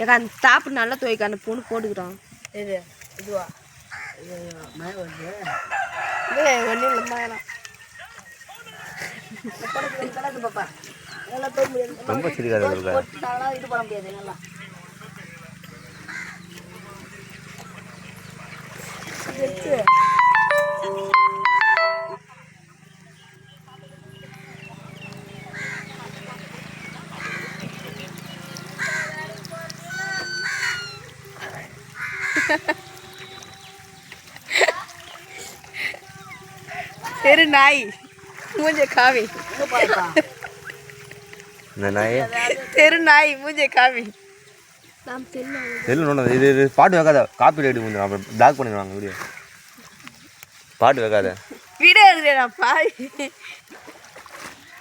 ஏக்கா அந்த டாப் நல்லா துவைக்க அந்த பொண்ணு போட்டுக்கிறான். இது இதுவா? ஒன்றும் இல்லை கலக்கு பாப்பா. ரொம்ப சிரிக்காத இது பண்ண முடியாது நல்லா தெரு நாய். மூஞ்ச இந்த நாயே? தெரு நாய் மூஞ்ச காவி. நாம் தெரியல இது இது பாட்டு வைக்காத காப்பி ரைட்டு கொஞ்சம் அப்புறம் பிளாக் பண்ணிடுவாங்க வீடியோ பாட்டு வைக்காத. வீடியோ எடுக்கிறேன் பாய்.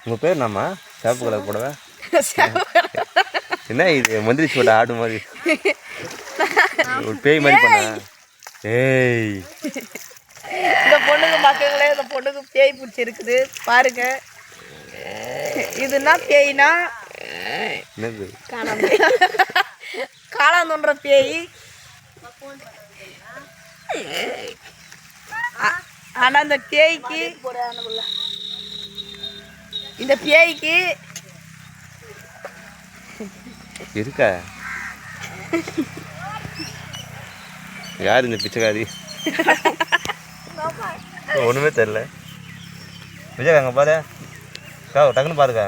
உங்கள் பேர் என்னம்மா? சிவப்பு கலர் போடவே? என்ன இது? மந்திரி சோட ஆடு மாதிரி. ஒரு பேய் மாதிரி பண்ண. ஏய். இந்த பொண்ணுக்கு மக்களே இந்த பொண்ணுக்கு பேய் பிடிச்சிருக்குது பாருங்க. இதுனா பேய்னா என்னது? காளாந்தோன்ற பேய். ஆ- ஆனா இந்த பேய்க்கு இந்த பேய்க்கு இருக்கா? யார் இந்த பிச்சைக்காரி? ஒன்றுமே தெரில விஜய் அங்கே பாரு. கா டக்குன்னு பாருக்கா.